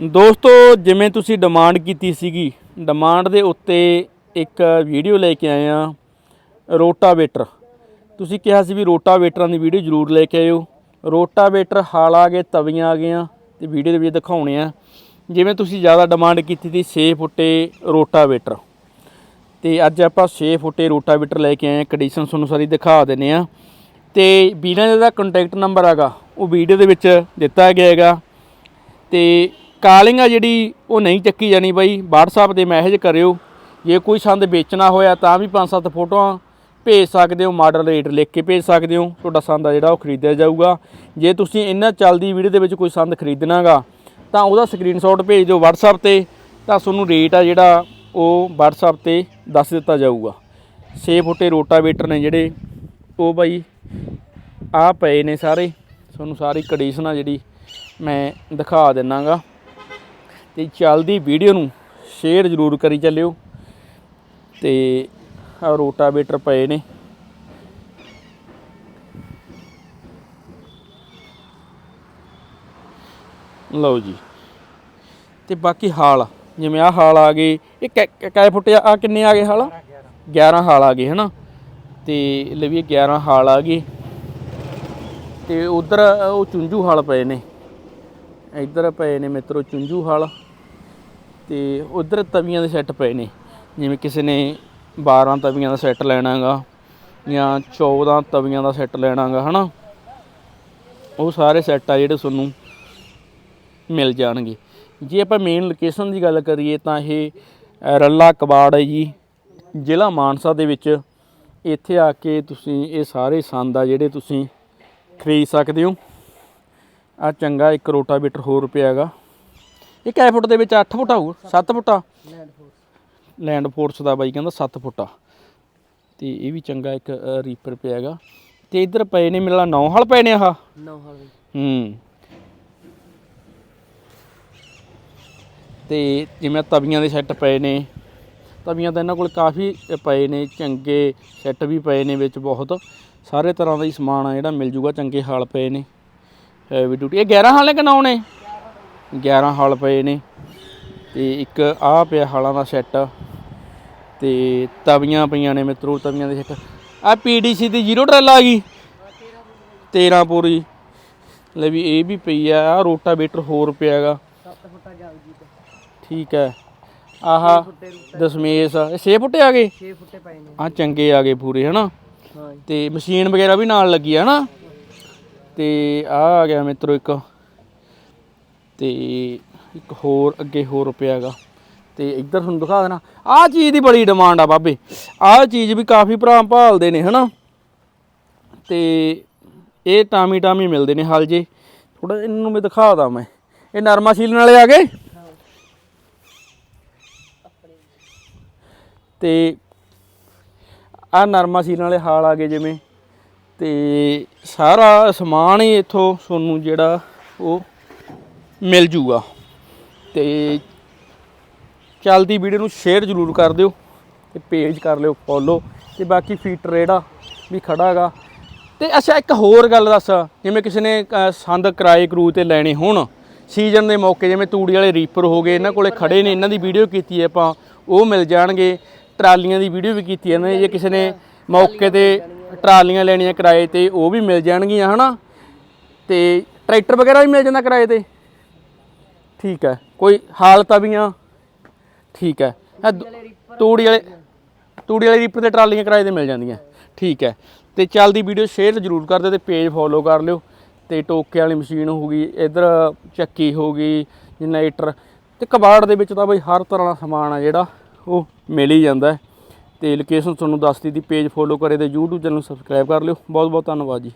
ਦੋਸਤੋ, ਜਿਵੇਂ ਤੁਸੀਂ ਡਿਮਾਂਡ ਕੀਤੀ ਸੀਗੀ ਡਿਮਾਂਡ ਦੇ ਉੱਤੇ ਇੱਕ ਵੀਡੀਓ ਲੈ ਕੇ ਆਏ ਆ ਰੋਟਾਵੇਟਰ। ਤੁਸੀਂ ਕਿਹਾ ਸੀ ਵੀ ਰੋਟਾਵੇਟਰਾਂ ਦੀ ਵੀਡੀਓ ਜ਼ਰੂਰ ਲੈ ਕੇ ਆਇਓ। ਰੋਟਾਵੇਟਰ ਹਾਲ ਆ ਗਏ, ਤਵੀਆਂ ਆ ਗਈਆਂ, ਤੇ ਵੀਡੀਓ ਦੇ ਵਿੱਚ ਦਿਖਾਉਣੇ ਆ। ਜਿਵੇਂ ਤੁਸੀਂ ਜ਼ਿਆਦਾ ਡਿਮਾਂਡ ਕੀਤੀ ਸੀ 6 ਫੁੱਟੇ ਰੋਟਾਵੇਟਰ। ਤੇ ਅੱਜ ਆਪਾਂ 6 ਫੁੱਟੇ ਰੋਟਾਵੇਟਰ ਲੈ ਕੇ ਆਏ ਆ ਕੰਡੀਸ਼ਨ ਤੁਹਾਨੂੰ ਸਾਰੀ ਦਿਖਾ ਦਿੰਨੇ ਆ ਤੇ ਵੀਰਾਂ ਦਾ ਕੰਟੈਕਟ ਨੰਬਰ ਹੈਗਾ, ਉਹ ਵੀਡੀਓ ਦੇ ਵਿੱਚ ਦਿੱਤਾ ਗਿਆ ਹੈਗਾ। ਤੇ ਕਾਲਿੰਗ ਆ ਜਿਹੜੀ, ਉਹ ਨਹੀਂ ਚੱਕੀ ਜਾਣੀ ਬਾਈ। WhatsApp ਤੇ ਮੈਸੇਜ ਕਰਿਓ। ਜੇ ਕੋਈ ਸੰਦ ਵੇਚਣਾ ਹੋਇਆ ਤਾਂ ਵੀ 5-7 ਫੋਟੋਆਂ ਭੇਜ ਸਕਦੇ ਹੋ ਮਾਡਲ ਰੇਟ ਲਿਖ ਕੇ ਭੇਜ ਸਕਦੇ ਹੋ। ਤੁਹਾਡਾ ਸੰਦ ਆ ਜਿਹੜਾ, ਉਹ ਖਰੀਦਿਆ ਜਾਊਗਾ। ਜੇ ਤੁਸੀਂ ਇਹਨਾਂ ਚੱਲਦੀ ਵੀਡੀਓ ਦੇ ਵਿੱਚ ਕੋਈ ਸੰਦ ਖਰੀਦਣਾਗਾ, ਤਾਂ ਉਹਦਾ ਸਕਰੀਨਸ਼ਾਟ ਭੇਜ ਦਿਓ WhatsApp ਤੇ, ਤਾਂ ਤੁਹਾਨੂੰ ਰੇਟ ਆ ਜਿਹੜਾ, ਉਹ WhatsApp ਤੇ ਦੱਸ ਦਿੱਤਾ ਜਾਊਗਾ। 6 ਫੁੱਟੇ ਰੋਟਾਵੇਟਰ ਨੇ ਜਿਹੜੇ, ਉਹ ਬਾਈ ਆ ਪਏ ਨੇ ਸਾਰੇ। ਤੁਹਾਨੂੰ ਸਾਰੀ ਕੰਡੀਸ਼ਨ ਆ ਜਿਹੜੀ ਮੈਂ ਦਿਖਾ ਦਿੰਨਾਗਾ। ਤੇ ਚੱਲਦੀ ਵੀਡੀਓ ਨੂੰ ਸ਼ੇਅਰ ਜ਼ਰੂਰ ਕਰੀ ਚੱਲਿਓ। ਤੇ ਆ ਰੋਟਾਵੇਟਰ ਪਏ ਨੇ। ਲਓ ਜੀ। ਤੇ ਬਾਕੀ ਹਾਲ, ਜਿਵੇਂ ਆ ਹਾਲ ਆ ਗਏ, ਇਹ ਕੈ ਕੈ ਫੁੱਟ ਆ ਕਿੰਨੇ ਆ ਗਏ ਹਾਲ? 11 ਹਾਲ ਆ ਗਏ, ਹਨਾ? ਤੇ ਲਵੀਏ 11 ਹਾਲ ਆ ਗਏ। ਤੇ ਉਧਰ ਉਹ ਚੁੰਝੂ ਹਾਲ ਪਏ ਨੇ। ਇੱਧਰ ਪਏ ਨੇ ਮਿੱਤਰੋ, ਚੁੰਝੂ ਹਾਲ। ਤੇ ਉਧਰ ਤਵੀਆਂ ਦੇ ਸੈੱਟ ਪਏ ਨੇ। ਜਿਵੇਂ ਕਿਸੇ ਨੇ 12 ਤਵੀਆਂ ਦਾ ਸੈੱਟ ਲੈਣਾਗਾ ਜਾਂ 14 ਤਵੀਆਂ ਦਾ ਸੈੱਟ ਲੈਣਾਗਾ, ਹਨਾ? ਉਹ ਸਾਰੇ ਸੈੱਟ ਆ ਜਿਹੜੇ ਤੁਹਾਨੂੰ ਮਿਲ ਜਾਣਗੇ। ਜੇ ਆਪਾਂ ਮੇਨ ਲੋਕੇਸ਼ਨ ਦੀ ਗੱਲ ਕਰੀਏ ਤਾਂ ਇਹ ਰੱਲਾ ਕਬਾੜ ਹੈ ਜੀ। ਜ਼ਿਲ੍ਹਾ ਮਾਨਸਾ ਦੇ ਵਿੱਚ ਇੱਥੇ ਆ ਕੇ ਤੁਸੀਂ ਇਹ ਸਾਰੇ ਸੰਦ ਆ ਜਿਹੜੇ ਤੁਸੀਂ ਖਰੀਦ ਸਕਦੇ ਹੋ। ਆ ਚੰਗਾ ਇੱਕ ਰੋਟਾਵੇਟਰ ਹੋਰ ਪਿਆ ਹੈਗਾ। ਇਹ ਕੈ ਫੁੱਟ ਦੇ ਵਿੱਚ 8 ਫੁੱਟ ਆਊ 7 ਫੁੱਟਾ ਲੈਂਡ ਫੋਰਸ ਦਾ ਬਾਈ ਕਹਿੰਦਾ 7 ਫੁੱਟਾ ਤੇ ਇਹ ਵੀ ਚੰਗਾ ਇੱਕ ਰੀਪਰ ਪਿਆ ਹੈਗਾ। ਤੇ ਇੱਧਰ ਪਏ ਨੇ ਮੇਰਾ 9 ਹਲ ਪਏ ਨੇ ਆਹ। ਨੌ ਹਾਲ। ਹੂੰ। ਤੇ ਜਿਵੇਂ ਤਵੀਆਂ ਦੇ ਸੈੱਟ ਪਏ ਨੇ ਤਵੀਆਂ ਤਾਂ ਇਹਨਾਂ ਕੋਲ ਕਾਫੀ ਪਏ ਨੇ ਚੰਗੇ ਸੈੱਟ ਵੀ ਪਏ ਨੇ ਵਿੱਚ ਬਹੁਤ। ਸਾਰੇ ਤਰ੍ਹਾਂ ਦਾ ਹੀ ਸਮਾਨ ਆ ਜਿਹੜਾ ਮਿਲ ਜੂਗਾ ਚੰਗੇ ਹਾਲ ਪਏ ਨੇ। ਹੈਵੀ ਡਿਊਟੀ ਇਹ 11 ਹਾਲ ਨੇ ਕਿ ਨੌ ਨੇ? 11 ਹਾਲ ਪਏ ਨੇ ਤੇ ਇੱਕ ਆ ਪਿਆ ਹਾਲਾਂ ਦਾ ਸੈੱਟ ਤੇ ਤਵੀਆਂ ਪਈਆਂ ਨੇ ਮਿੱਤਰੋ ਤਵੀਆਂ ਦੇ ਸੈੱਟ ਆ ਪੀਡੀਸੀ ਦੀ ਜ਼ੀਰੋ ਟਰੈਲ ਆ ਗਈ। 13 ਪੂਰੀ। ਲੈ ਵੀ ਇਹ ਵੀ ਪਈ ਆ ਆ ਰੋਟਾਵੇਟਰ ਹੋਰ ਪਿਆ ਹੈਗਾ 7 ਫੁੱਟਾ ਜਾਊ ਜੀ ਤੇ ਠੀਕ ਹੈ। ਆਹ ਦਸ਼ਮੇਸ਼ ਇਹ 6 ਫੁੱਟੇ ਆ ਗਏ? 6 ਫੁੱਟੇ ਪਏ ਨੇ। ਆ ਚੰਗੇ ਆ ਗਏ ਪੂਰੇ ਹਨਾ? ਹਾਂ ਤੇ ਮਸ਼ੀਨ ਵਗੈਰਾ ਵੀ ਨਾਲ ਲੱਗੀ ਆ ਹਨਾ? ਤੇ ਆ ਆ ਗਿਆ ਮਿੱਤਰੋ ਇੱਕ। ਤੇ ਇੱਕ ਹੋਰ ਅੱਗੇ ਹੋਰ ਪਿਆ ਹੈਗਾ। ਤੇ ਇੱਧਰ ਤੁਹਾਨੂੰ ਦਿਖਾ ਦੇਣਾ। ਆਹ ਚੀਜ਼ ਦੀ ਬੜੀ ਡਿਮਾਂਡ ਆ ਬਾਬੇ। ਆਹ ਚੀਜ਼ ਵੀ ਕਾਫੀ ਭਰਾ ਭਾਲਦੇ ਨੇ, ਹਨਾ? ਤੇ ਇਹ ਟਾਮੀ ਟਾਮੀ ਮਿਲਦੇ ਨੇ ਹਾਲ ਜੇ। ਥੋੜਾ ਇਹਨੂੰ ਮੈਂ ਦਿਖਾਦਾ ਮੈਂ। ਇਹ ਨਰਮਾ ਸੀਲਣ ਵਾਲੇ ਆ ਗਏ? ਤੇ ਆ ਨਰਮਾ ਸੀਲਣ ਵਾਲੇ ਹਾਲ ਆ ਗਏ ਜਿਵੇਂ। ਤੇ ਸਾਰਾ ਸਮਾਨ ਹੀ ਇੱਥੋਂ ਤੁਹਾਨੂੰ ਜਿਹੜਾ ਉਹ ਮਿਲ ਜੂਗਾ। ਤੇ ਚੱਲਦੀ ਵੀਡੀਓ ਨੂੰ ਸ਼ੇਅਰ ਜ਼ਰੂਰ ਕਰ ਦਿਓ ਤੇ ਪੇਜ ਕਰ ਲਿਓ ਫੋਲੋ ਤੇ ਬਾਕੀ ਫੀਟਰ ਜਿਹੜਾ ਵੀ ਖੜਾ ਹੈਗਾ। ਤੇ ਅੱਛਾ, ਇੱਕ ਹੋਰ ਗੱਲ ਦੱਸ, ਜਿਵੇਂ ਕਿਸੇ ਨੇ ਸੰਦ ਕਿਰਾਏ ਕਰੂ ਤੇ ਲੈਣੇ ਹੋਣ ਸੀਜ਼ਨ ਦੇ ਮੌਕੇ ਜਿਵੇਂ ਤੂੜੀ ਵਾਲੇ ਰੀਪਰ ਹੋ ਗਏ, ਇਹਨਾਂ ਕੋਲੇ ਖੜੇ ਨੇ, ਇਹਨਾਂ ਦੀ ਵੀਡੀਓ ਕੀਤੀ ਹੈ ਆਪਾਂ, ਉਹ ਮਿਲ ਜਾਣਗੇ। ਟਰਾਲੀਆਂ ਦੀ ਵੀਡੀਓ ਵੀ ਕੀਤੀ ਹੈ ਇਹਨਾਂ ਨੇ, ਜੇ ਕਿਸੇ ਨੇ ਮੌਕੇ ਤੇ ਟਰਾਲੀਆਂ ਲੈਣੀਆਂ ਕਿਰਾਏ ਤੇ, ਉਹ ਵੀ ਮਿਲ ਜਾਣਗੀਆਂ, ਹਨਾ? ਤੇ ਟਰੈਕਟਰ ਵਗੈਰਾ ਵੀ ਮਿਲ ਜਾਂਦਾ ਕਿਰਾਏ ਤੇ? ਠੀਕ ਹੈ। ਕੋਈ ਹਾਲਤਾਂ ਵੀ ਆ? ਠੀਕ ਹੈ। ਇਹ ਦ- ਤੂੜੀ ਵਾਲੇ ਤੂੜੀ ਵਾਲੇ ਰੀਪਰ ਤੇ ਟਰਾਲੀਆਂ ਕਿਰਾਏ ਤੇ ਮਿਲ ਜਾਂਦੀਆਂ। ਠੀਕ ਹੈ। ਤੇ ਚੱਲਦੀ ਵੀਡੀਓ ਸ਼ੇਅਰ ਜ਼ਰੂਰ ਕਰ ਦਿਓ ਤੇ ਪੇਜ ਫੋਲੋ ਕਰ ਲਿਓ। ਤੇ ਟੋਕੇ ਵਾਲੀ ਮਸ਼ੀਨ ਹੋ ਗਈ ਇਧਰ ਚੱਕੀ ਹੋ ਗਈ ਜਨਰੇਟਰ ਤੇ ਕਬਾੜ ਦੇ ਵਿੱਚ ਤਾਂ ਬਈ ਹਰ ਤਰ੍ਹਾਂ ਦਾ ਸਮਾਨ ਆ ਜਿਹੜਾ ਉਹ ਮਿਲ ਹੀ ਜਾਂਦਾ ਹੈ। ਤੇ ਲੋਕੇਸ਼ਨ ਤੁਹਾਨੂੰ ਦੱਸਦੀ ਦੀ ਪੇਜ ਫੋਲੋ ਕਰੇ ਤੇ YouTube ਚੈਨਲ ਨੂੰ ਸਬਸਕ੍ਰਾਈਬ ਕਰ ਲਿਓ। ਬਹੁਤ ਬਹੁਤ ਧੰਨਵਾਦ ਜੀ।